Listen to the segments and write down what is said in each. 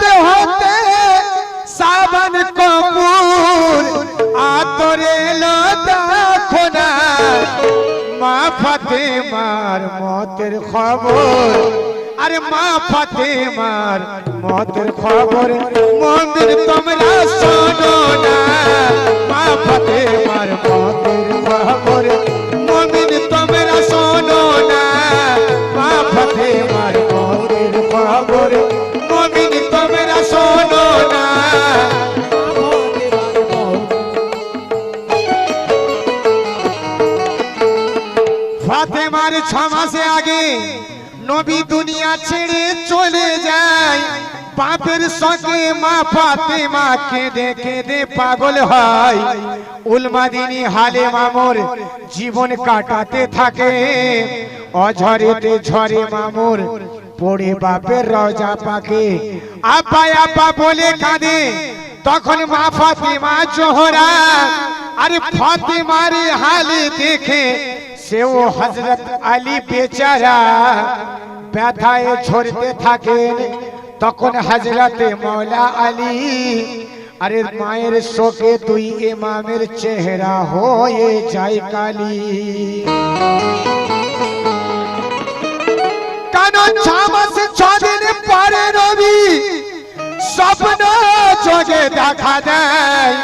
জান্নাতে হতে সাবান কপুর আতরে দেখো না মা ফাতেমার মতের খবর, আরে মা ফাতেমার মতের খবর, মন্দির তোমরা শোনো না। মা ফাতেমার মতের খবর, মন্দির তোমরা শোনো না। ছ মাসে আগে নবী দুনিয়া ছেড়ে চলে যায়। বাপের সঙ্গে মা ফাতেমা কেঁদে কেঁদে পাগল হয়। উলমাদিনী হালে মামুর জীবন কাটাতে থাকে। অঝরেতে ঝরে মামুর পড়ে বাপের রজা পাকে। আপা আপা বলে কাঁদে, তখন মা ফাতেমা জোহরা, আরে ফাতেমার হালে দেখে সেও হজরত আলী বেচারা ব্যথায় ঝরতে থাকেন। তখন হজরতে মৌলা আলী, আরে মায়ের শোকে দুই ইমামের চেহারা হয়ে যায় কালী। কারণ ছ মাস ছদিন পরে রবি, স্বপ্ন চোখে দেখা দেয়।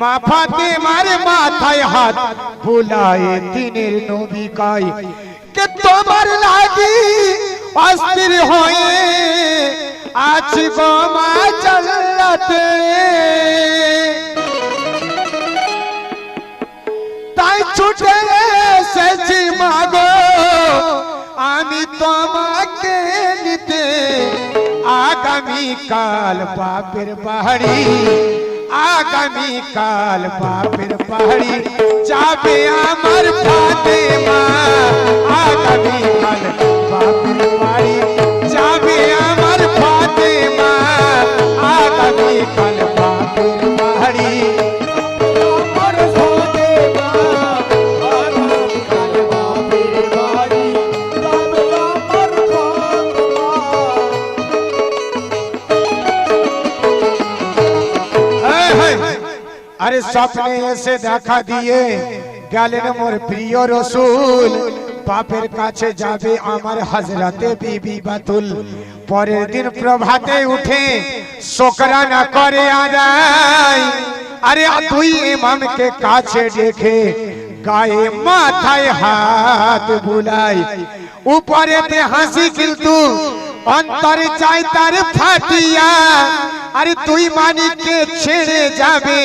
মা ফাতেমার মাথায় হাত বুলায় দিনের নবী কয় কে তোমার লাগি অস্থির হয়ে আছি গো মা জান্নাতে। তাই ছুটে এসেছি মাগো আমি তোমাকে নিতে আগামী কাল বাপের বাড়ি। আগামী কাল বাপের পাহাড়ি যাবে আমার ফাতেমা আগামী কাল বাপের পাহাড়ি যাবে আমার ফাতেমা আগামী কাল স্বপ্নে এসে দেখা দিয়ে গেলেন মোর প্রিয় রসুল। বাপের কাছে যাবে আমার হাজরাতে বিবি বাতুল। পরের দিন প্রভাতে উঠে শোকরানা করে আদায়। আরে তুই ইমামকে কাছে দেখে গায়ে মাথায় হাত বুলাই। উপরেতে হাসি কিন্তু অন্তরে চাই তার ফাটিয়া। আরে তুই মানিককে ছেড়ে যাবে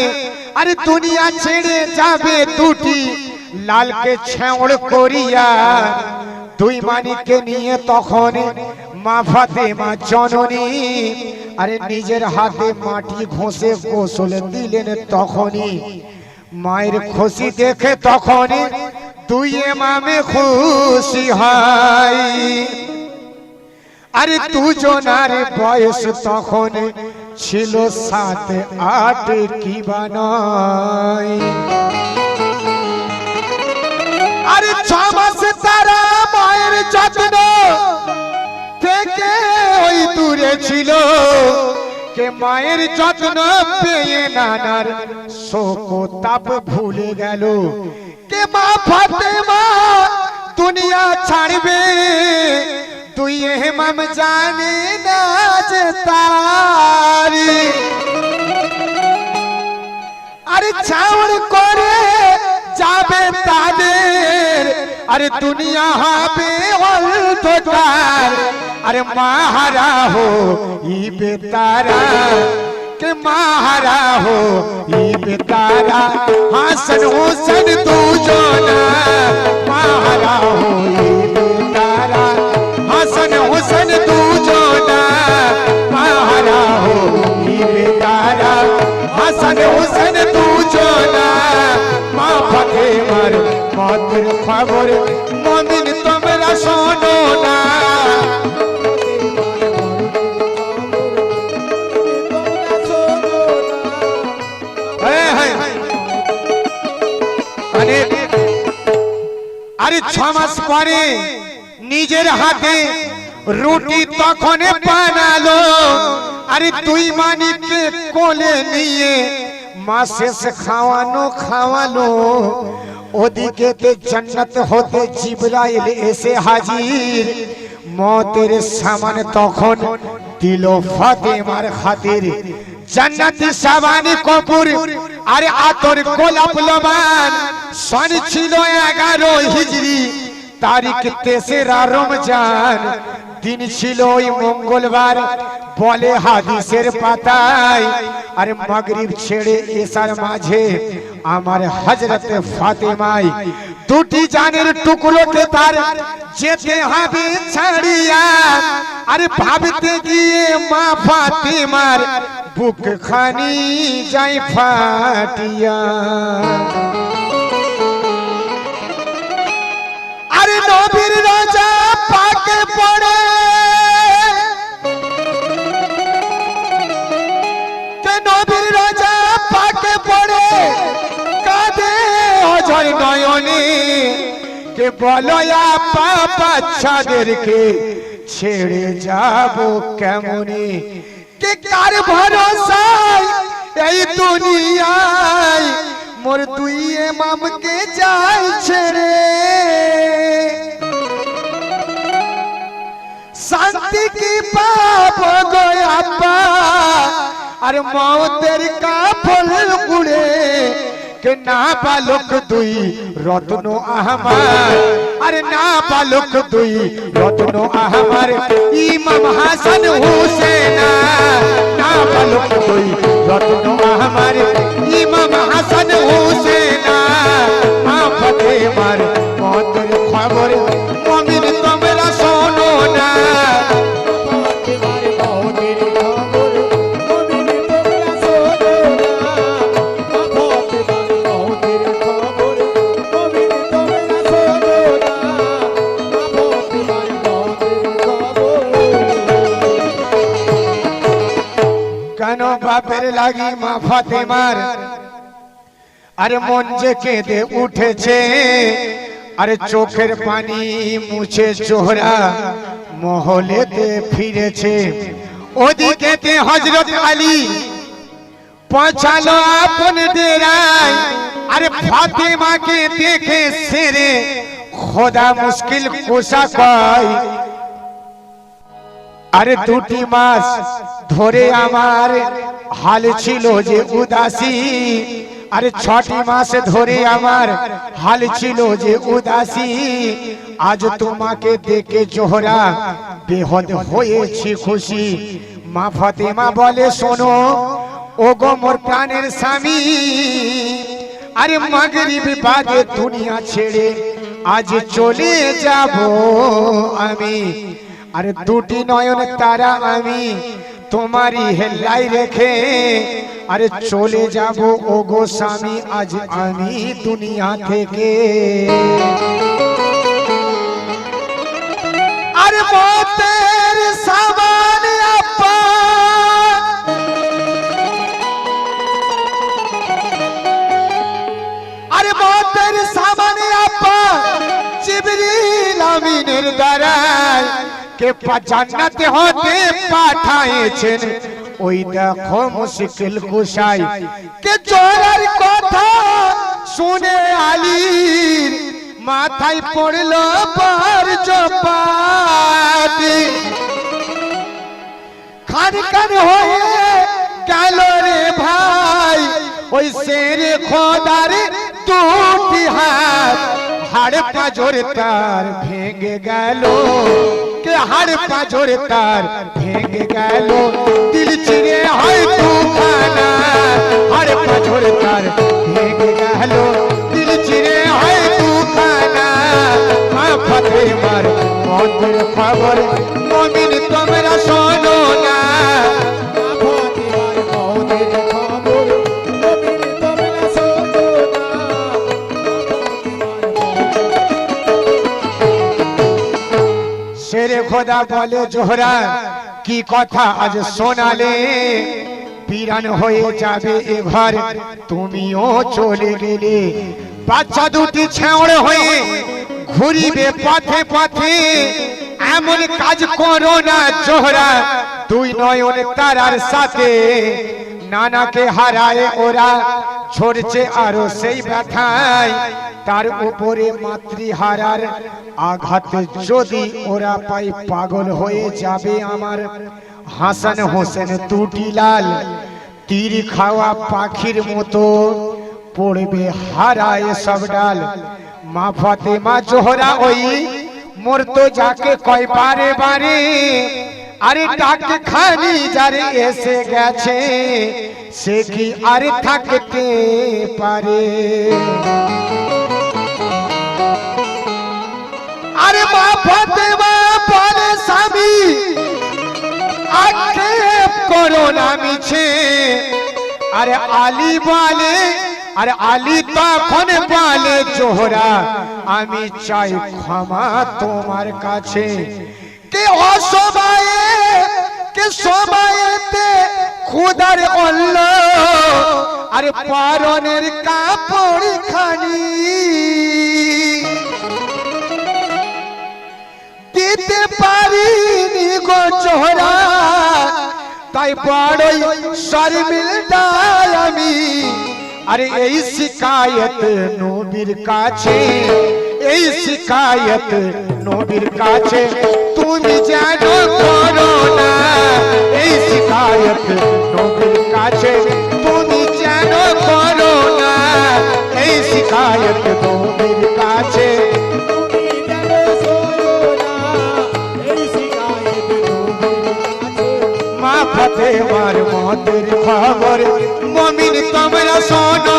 আরে দুনিয়া ছেড়ে যাবে দুটি। লালকে ছেঁড় করিয়া দুই মানিককে নিয়ে তখন মা ফাতেমা জননী, আরে নিজের হাতে মাটি ঘষে গোসল দিলেন তখনই। মায়ের খুশি দেখে তখনই দুই মামে খুশি হয়। আরে দুজনার বয়স তখন ছিল সাত আট কি বা নয় আরে ছ মাসে তারা মায়ের যত্ন থেকে ওই দূরে ছিল। কে মায়ের যত্ন পেয়ে নানার শোক তাপ ভুলে গেল। কে মা ফাতেমা দুনিয়া ছাড়বে? तू ये मम जाने नाच तारी अरे चावल कोरे जाबे तादेर अरे दुनिया हाबे ओल तो तार अरे महारा हो ई बेतारा के महारा हो ई बेतारा हासन सन तू जो ना महारा हो ई খবর মমিন তোমরা শোনো না। হ্যাঁ, হ্যাঁ। আরে আরে ছ মাস পরে নিজের হাতে রুটি তখন বানালো। আরে তুই মানিককে কোলে নিয়ে মা শেষ খাওয়ানো খাওয়ালো। ওদিকে জান্নাত হতে জিবরাইল এসে হাজির। মতের সামান তখন দিল ফাতেমার খাতির। জান্নাতি সাবানি কপুর আরে আতর গোলাপ লবান। সন ছিল এগারো হিজরি, তারিখ তেসেরা রমজান। দিন ছিল ওই মঙ্গলবার। বলে হাদিসের পাতায়, আরে মাগরিব ছেড়ে এসার মাঝে আমার হজরত ফাতেমাই দুটি জানের টুকরোকে তার যেতে হবে ছাড়িয়া, আরে ভাবতে গিয়ে মা ফাতেমার বুক খানি যাই ফাটিয়া। নবীর রাজা পাকে পড়ে। নবীর রাজা পাকে পড়ে? কাঁদে অজর নয়নে। কে বলো আপা বাচ্চাদেরকে ছেড়ে যাব কেমনে? কে কার ভরসায় এই দুনিয়ায়? মোর দুই মামকে যাই ছেড়ে। শান্তি কি পাবো গো আব্বা? আর মৌতের কাফল গুড়ে কে না বালক দুই, রত্ন আহমার। আরে না বালক দুই, রত্ন আহমার। ইমাম হাসান হুসেনা না বালক দুই, রত্ন আহমার। আরে মন যে কেঁদে উঠেছে, আরে চোখের পানি মুছে চোহরা মহলেতে ফিরেছে। ওদিকেতে হজরত আলী পৌঁছালো আপন ডেরায় আরে ফাতেমাকে দেখে সেরে খোদা মুশকিল কোষা কয় আরে দুটি মাস ধরে আমার হাল ছিল যে উদাসী আরে ছটি মাস ধরে আমার হাল ছিল যে উদাসী। আজ তোমাকে দেখে জোহরা বেহদ হয়েছি খুশি। মা ফাতেমা বলে, শোনো ও গো মোর প্রাণের স্বামী, আরে মাগরিব বাদে দুনিয়া ছেড়ে আজ চলে যাব আমি। আরে দুটি নয়ন তারা আমি তোমারই হেল্লাই রেখে আরে চলে যাব, ও গো স্বামী, আজ আমি দুনিয়া থেকে। আরে আপা আরে আপা কে জান্নাতে হতে পাঠাইছেন। ওই দেখো মুশকিল কুশাই। কে চোরার কথা শুনে আলীর মাথায় পড়ল পার চপাটি। খান খান হয়ে গেল রে ভাই, ওই শের খোদার দুটি হাত। হাড় পাজর তার ভেঙে গেল। কে হাড় পাজর তার ভেঙে গেল? চিরে হয় তুফানা আরে পাথর তার লেগে গেল। দিল চিরে হয় তুফানা ফাতে মার মন্দির খবর, মমিন তোমরা শোনো না। শেরে খোদা বলে জোহরা কি কথা আজ শোনালে? পিরান হয়ে যাবে এ ঘর তুমিও চলে গেলে। বাচ্চা দুটি ছেঁড়ে হয়ে ঘুরিবে পথে পথে। এমন কাজ করো না চোহরা দুই নয়ন তারার সাথে। নানাকে হারায় ওরা। ছড়ছে আরও সেই ব্যথায়। তার উপরে মাতৃহারার আঘাত যদি ওরা পাই পাগল হয়ে যাবে আমার। হাসান হোসেন তুটিলাল, তীর খাওয়া পাখির মতো পড়বে হারায় সব ডাল। মা ফাতেমা জোহরা ওই মোর তো যাকে কয় বারে বারে আরে ডাকে খালি যারে এসে গেছে, সে কি আরে থাকতে পারে? আরে মা ফাতেমা বলে স্বামী, আক্ষেপ করো না মিছে। আরে আলী বলে, আরে আলী তখন বলে, জোহরা, আমি চাই ক্ষমা তোমার কাছে। কে অসবায়ে কে সবাইতে খুদার অল্ল আরে পারনের কাপড় খানি। দিতে পারিনি গো চোহরা, তাই বড়ই শর্মিলদায় আমি। আরে এই শিকায়ত নবীর কাছে এই শিকায়ত নবীর কাছে, তুমি যেন করো না। এই শিকায়ত নবীর কাছে, তুমি যেন করো না। এই শিকায়ত নবীর কাছে মা ফতেমার মতের খবর। মমিন তোমরা শোনো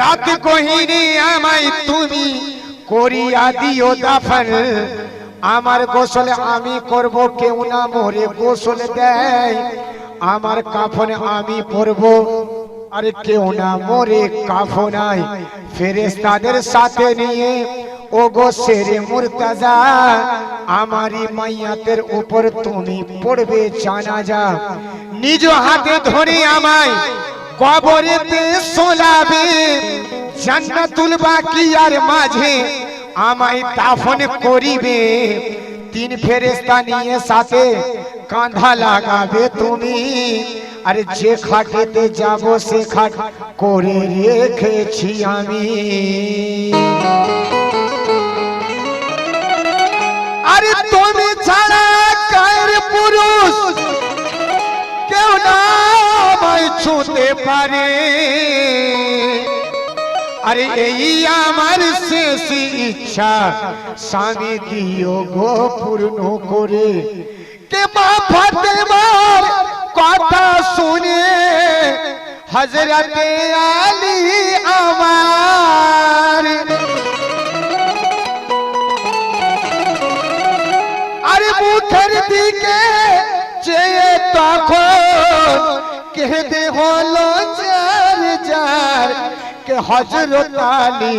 রাত কহিনি আমায় তুমি করিয়া দিও দাফন। আমার গোসল আমি করব, কেউ না মরে গোসল দেয়। আমার কাফন আমি পরব, আরে কেউ না মরে কাফনাই ফেরেস্তাদের সাথে নিয়ে ও গো শেরে মুরতাজা, আমারই মাইয়াতের উপর তুমি পড়বে জানাজা। নিজ হাতে ধরে আমায় কবরেতে সোলাবে জান্নাতুল বাকিয়ার মাঝে আমায় দাফন করিবে। তিন ফেরেস্তা নিয়ে সাথে কাঁধা লাগাবে তুমি। আরে যে খাটেতে যাব, সে খাট করে রেখেছি আমি। আরে তুমি ছাড়া কায়ের পুরুষ ছুঁতে পারে আরে এই আমার শেষ ইচ্ছা স্বামী দিও গো পূর্ণ করে কে মা ফাতেমার কথা শুনে হজরতে আলী আমার আরে মুখের দিকে চেয়ে তখন কেঁদে হলো চার চার কে হজরত আলী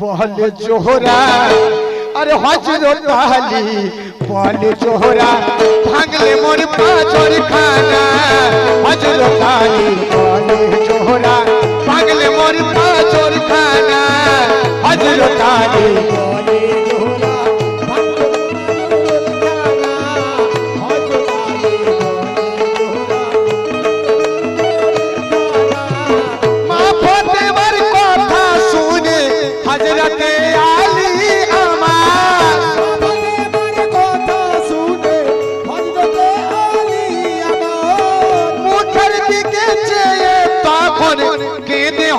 বলে জোহরা। আরে হজরত আলী বলে জোহরা, ভাঙলে মোর পাঁচর খানা হজরত আলী বলে জোহরা, ভাঙলে মোর পাঁচর খানা হজরত আলী বলে জোহরা।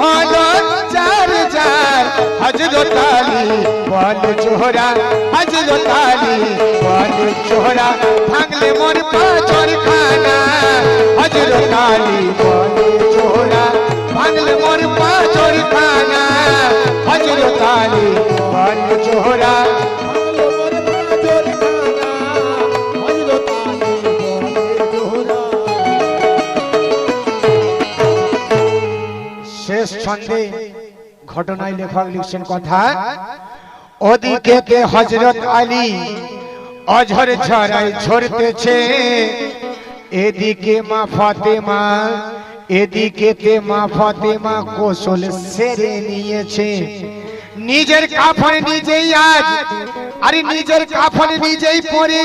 হলো চার চার। হজরত আলী, বল চোহরা হজরত আলী, বল চোহরা ভাঙলে মোর পাঁচর খানা। হজরত আলী, বল চোহরা ভাঙলে মোর পাঁচর খানা। হজরত আলী সন্দেহ ঘটনায় লেখক লিখছেন কথা ওদিকে তে হজরত আলী অঝর ঝরাই ঝরতেছে। এদিকে মা ফাতেমা এদিকে তে মা ফাতেমা কৌশল সেরে নিয়েছে। নিজের কাফন নিজেই আজ আরে নিজের কাফন নিজেই পরে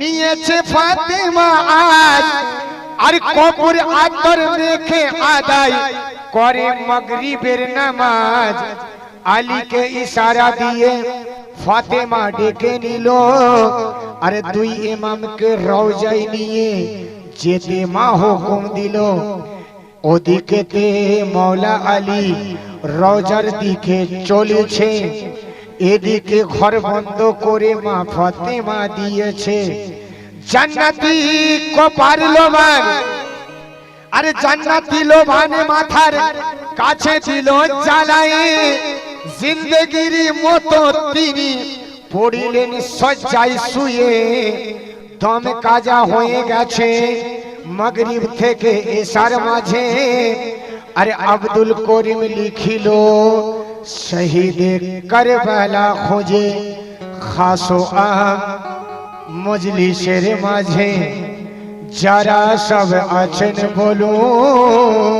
নিয়েছে ফাতেমা আজ। আর কপুর আদর রেখে আদায়। করে মগরিবের নামাজ। আলীকে ইশারা দিয়ে ফাতেমা ডেকে নিল। আরে দুই ইমামকে রওজাই নিয়ে যেতে মা হুকুম দিল। ওদিকেতে মৌলা আলী রওজার দিকে চলেছে। এদিকে ঘর বন্ধ করে মা ফাতেমা দিয়েছে। জান্নাতি কপার লোমান আরে জান্নাতি লোভানে মাথার কাছে ছিল জ্বালায় জিন্দগির মতো তিনি পড়িলেন সজ্জায় শুয়ে দম কাজা হয়ে গেছে মগরিব থেকে এসার মাঝে। আরে আব্দুল করিম লিখিল শহীদ করবেলা খোঁজে খাসো আম মজলিসের মাঝে। যারা সব আছেন বলুন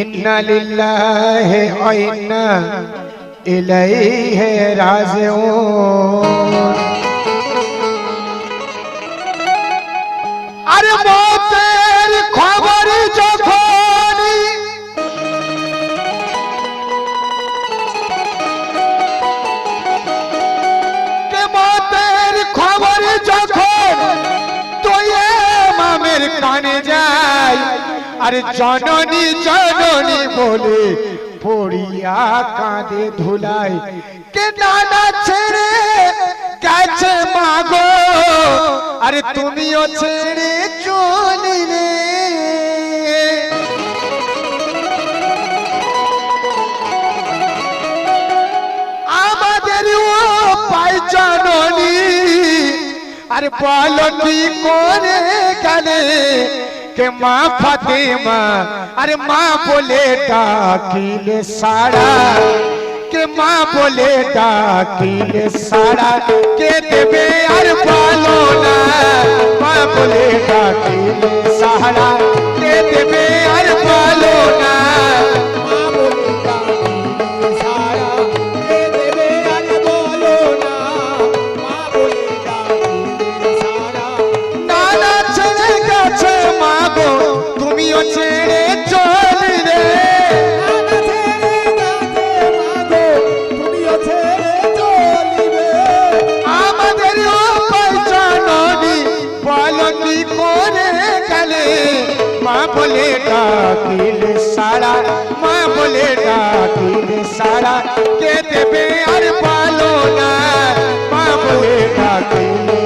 ইন্না লিল্লাহি ওয়া ইন্না ইলাইহি রাজিউন। আরে মতের খবর যখন আরে জননী জননী বলে পড়িয়া কাঁদে ধুলাই। কে নানা ছেড়ে গেছে মাগো? আরে তুমিও ছেড়ে চলিলে। আমাদের ও পাই জাননি। আরে বলো কি করে গেলে? কে মা ফাতেমা আরে মা বলে ডাকিলে সারা কে মা বলে ডাকিলে সারা কে দেবে আর বলো না মা বলে ডাকিলে সারা কে দেবে আর বলো না কি করে গেলে? মা বলে ডাকিল সারা, মা বলে ডাকিল সারা। কে দেবে আর পালো না? মা বলে ডাকিলে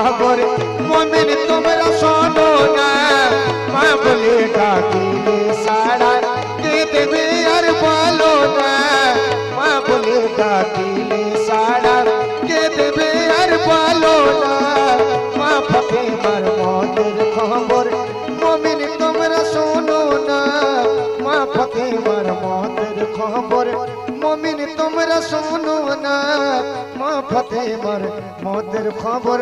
খবর মমিন তোমরা শোনো না। মা বলে ডাকিলে সারা, কে দেবে আর বলো না। মা বলে ডাকিলে সারা, কে দেবে আর বলো না। মা ফতে মার ফতে মার মদের খবর।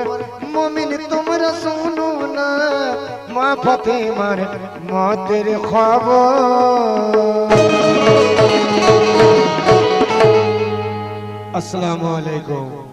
মমিন, তোমরা শুনো না, মা ফতে মার মদের খবর। আসসালামু আলাইকুম।